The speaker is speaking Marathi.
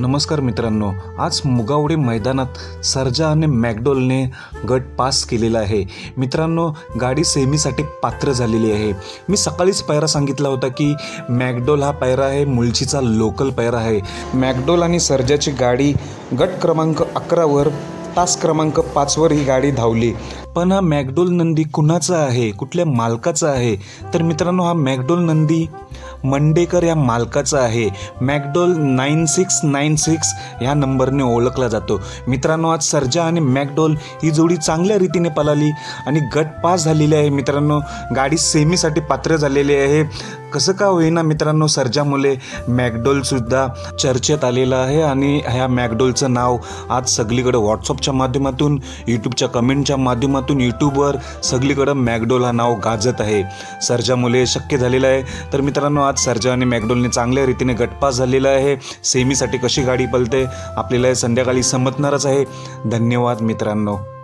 नमस्कार मित्रांनो आज मुगावडे मैदानात सर्जा आणि मॅकडोलने गट पास केलेला आहे. मित्रांनो गाडी सेमीसाठी पात्र झालेली आहे. मी सकाळीच पायरा सांगितला होता की मॅकडोल हा पायरा आहे मुळचीचा लोकल पायरा आहे. मॅकडोल आणि सर्जाची गाडी गट क्रमांक अकरावर तास क्रमांक पाचवर ही गाडी धावली. पण हा मॅकडोल नंदी कुणाचा आहे? कुठल्या मालकाचा आहे? तर मित्रांनो हा मॅकडोल नंदी मंडेकर या मालकाचा आहे. McDowell nine six nine six ह्या नंबरने ओळखला जातो. मित्रांनो आज सर्जा आणि मॅकडोल ही जोडी चांगल्या रीतीने पलाली आणि गट पास झालेली आहे मित्रांनो. गाडी सेमीसाठी पात्र झालेली आहे. कसं का होईना मित्रांनो सर्जामुळे मॅकडोलसुद्धा चर्चेत आलेलं आहे आणि ह्या मॅकडोलचं नाव आज सगळीकडे व्हॉट्सअपच्या माध्यमातून यूट्यूबच्या कमेंटच्या माध्यमातून यूट्यूबवर सगळीकडं मॅकडोल हा नाव गाजत आहे. सर्जामुळे शक्य झालेलं आहे. तर मित्रांनो आज सर्जा आणि मॅकडोलने चांगल्या रीतीने गटपास झालेला आहे. सेमीसाठी कशी गाडी पलते आपल्याला संध्याकाळी समजणारच आहे. धन्यवाद मित्रांनो.